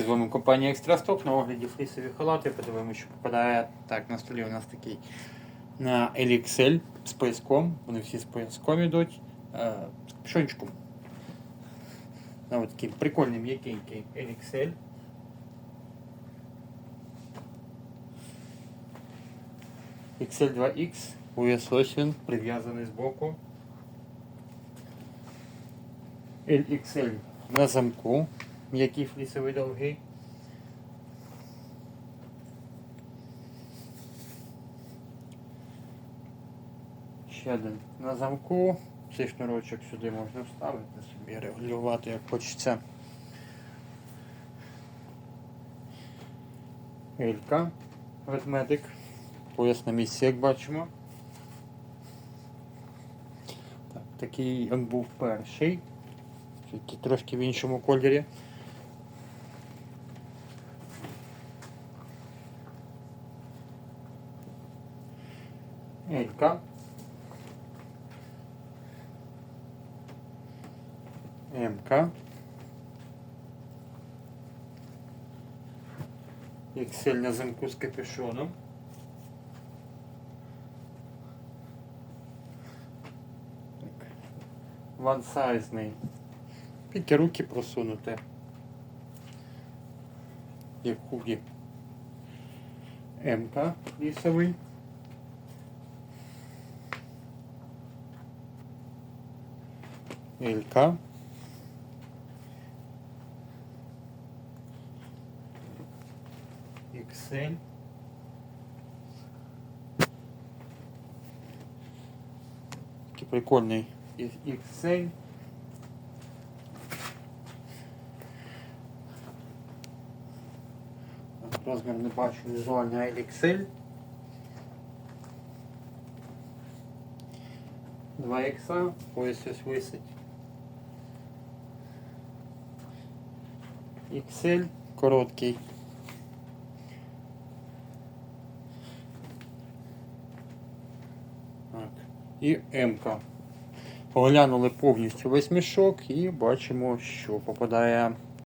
З вами компанія Екстрасток на огляді флісові халати. Подивимося, що попадає. Так, на столі у нас такий на LXL з пояском. Вони всі з пояском йдуть. Е, з капюшончиком. Такий прикольний м'якенький LXL. XL2X, пояс ось він, прив'язаний з боку. LXL на замку, м'який флісовий довгий. Ще один на замку. Цей шнурочок сюди можна вставити собі, регулювати як хочеться. Елька, ведмедик. Пояс на місці, як бачимо. Так, такий він був перший. Тільки трошки в іншому кольорі. Елька. М-ка. XL на замку з капюшоном. Так. Вансайзний. Тільки руки просунути. Як худі. М-ка лісовий. Елька. XL. Такий прикольний XL. Розмір не бачу візуально LXL. 2 ікса, пояс ось висить. XL короткий. Так. І М-ка. Оглянули повністю весь мішок і бачимо, що попадає